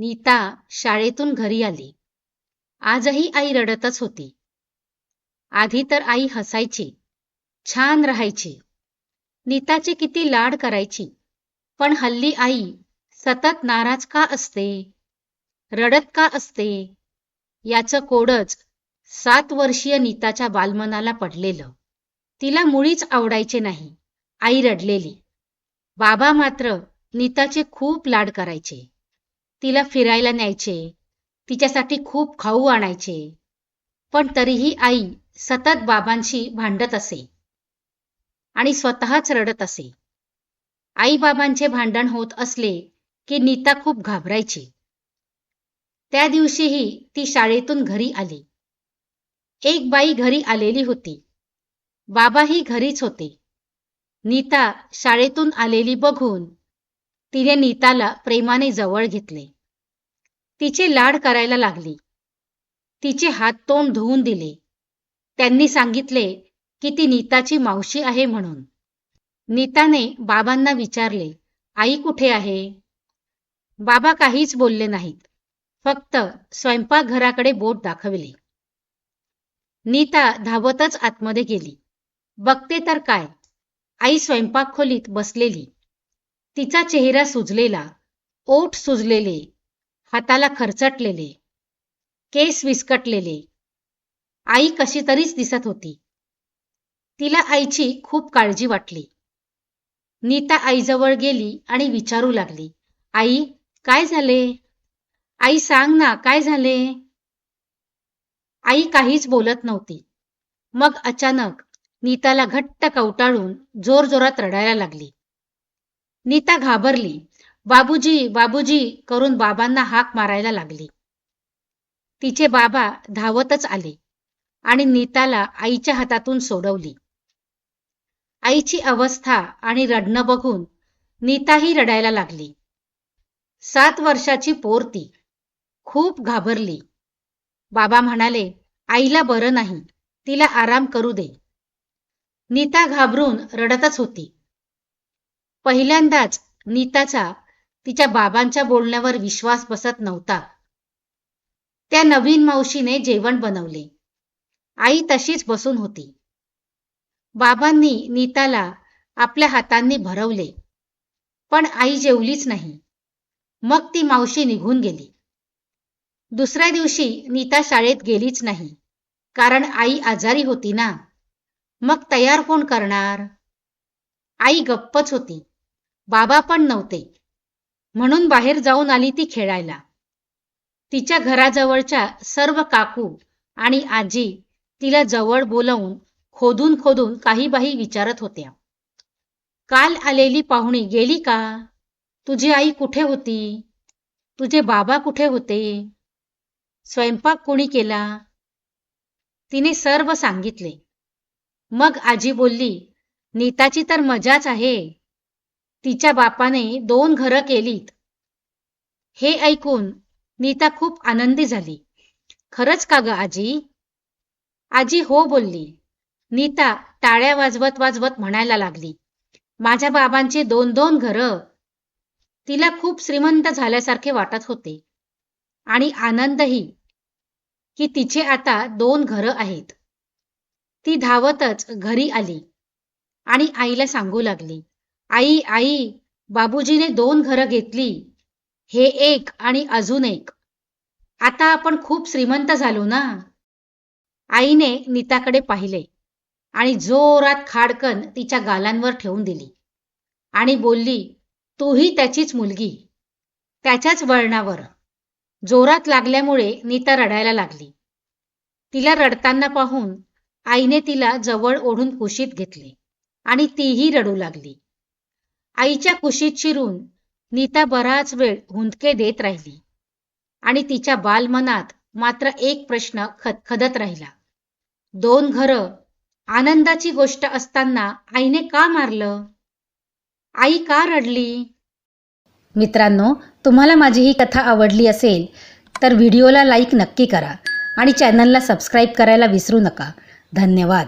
नीता शाळेतून घरी आली. आजही आई रडतच होती. आधी तर आई हसायची छान राहायची. नीताचे किती लाड करायची पण हल्ली आई सतत नाराज का असते रडत का असते याचं कोडच सात वर्षीय नीताच्या बालमनाला पडलेलं. तिला मुळीच आवडायचे नाही आई रडलेली. बाबा मात्र नीताचे खूप लाड करायचे. तिला फिरायला न्यायचे. तिच्यासाठी खूप खाऊ आणायचे. पण तरीही आई सतत बाबांशी भांडत असे. आणि स्वतःच रडत असे. आई बाबांचे भांडण होत असले की नीता खूप घाबरायची. त्या दिवशीही ती शाळेतून घरी आली. एक बाई घरी आलेली होती. बाबाही घरीच होते. नीता शाळेतून आलेली बघून तिने नीताला प्रेमाने जवळ घेतले. तिचे लाड करायला लागली. तिचे हात तोंड धुवून दिले. त्यांनी सांगितले की ती नीताची मावशी आहे म्हणून. नीताने बाबांना विचारले आई कुठे आहे? बाबा काहीच बोलले नाहीत. फक्त स्वयंपाकघराकडे बोट दाखवले. नीता धावतच आतमध्ये गेली. बघते तर काय? आई स्वयंपाक खोलीत बसलेली. तिचा चेहरा सुजलेला ओठ सुजलेले हाताला खरचटलेले केस विस्कटलेले. आई कशी तरीच दिसत होती. तिला आईची खूप काळजी वाटली. नीता आईजवळ गेली आणि विचारू लागली आई काय झाले? आई सांग ना काय झाले? आई काहीच बोलत नव्हती. मग अचानक नीताला घट्ट कवटाळून जोरजोरात रडायला लागली. नीता घाबरली. बाबूजी बाबूजी करून बाबांना हाक मारायला लागली. तिचे बाबा धावतच आले आणि नीताला आईच्या हातातून सोडवली. आईची अवस्था आणि रडणं बघून नीताही रडायला लागली. सात वर्षाची पोर ती खूप घाबरली. बाबा म्हणाले आईला बरं नाही. तिला आराम करू दे. नीता घाबरून रडतच होती. पहिल्यांदाच नीताचा तिच्या बाबांच्या बोलण्यावर विश्वास बसत नव्हता. त्या नवीन मावशीने जेवण बनवले. आई तशीच बसून होती. बाबांनी नीताला आपल्या हातांनी भरवले पण आई जेवलीच नाही. मग ती मावशी निघून गेली. दुसऱ्या दिवशी नीता शाळेत गेलीच नाही कारण आई आजारी होती ना. मग तयार कोण करणार? आई गप्पच होती. बाबा पण नव्हते. म्हणून बाहेर जाऊन आली ती खेळायला. तिच्या घराजवळच्या सर्व काकू आणि आजी तिला जवळ बोलवून खोदून खोदून काही बाही विचारत होत्या. काल आलेली पाहुणी गेली का? तुझी आई कुठे होती? तुझे बाबा कुठे होते? स्वयंपाक कोणी केला? तिने सर्व सांगितले. मग आजी बोलली नीताची तर मजाच आहे. तिच्या बापाने दोन घरं केलीत. हे ऐकून नीता खूप आनंदी झाली. खरंच का ग आजी? आजी हो बोलली. नीता टाळ्या वाजवत वाजवत म्हणायला लागली. माझ्या बाबांची दोन दोन घरं तिला खूप श्रीमंत झाल्यासारखे वाटत होते. आणि आनंदही की तिचे आता दोन घरं आहेत. ती धावतच घरी आली आणि आईला सांगू लागली. आई आई बाबूजीने दोन घरं घेतली. हे एक आणि अजून एक. आता आपण खूप श्रीमंत झालो ना? आईने नीताकडे पाहिले आणि जोरात खाडकन तिच्या गालांवर ठेवून दिली आणि बोलली तूही त्याचीच मुलगी. त्याच्याच वळणावर. जोरात लागल्यामुळे नीता रडायला लागली. तिला रडताना पाहून आईने तिला जवळ ओढून कुशीत घेतले आणि तीही रडू लागली. आईच्या कुशीत शिरून नीता बराच वेळ हुंदके देत राहिली. आणि तिच्या बालमनात मात्र एक प्रश्न खदखदत राहिला. दोन घरं आनंदाची गोष्ट असताना आईने का मारलं? आई का रडली? मित्रांनो तुम्हाला माझी ही कथा आवडली असेल तर व्हिडिओला लाईक नक्की करा आणि चॅनलला सबस्क्राईब करायला विसरू नका. धन्यवाद.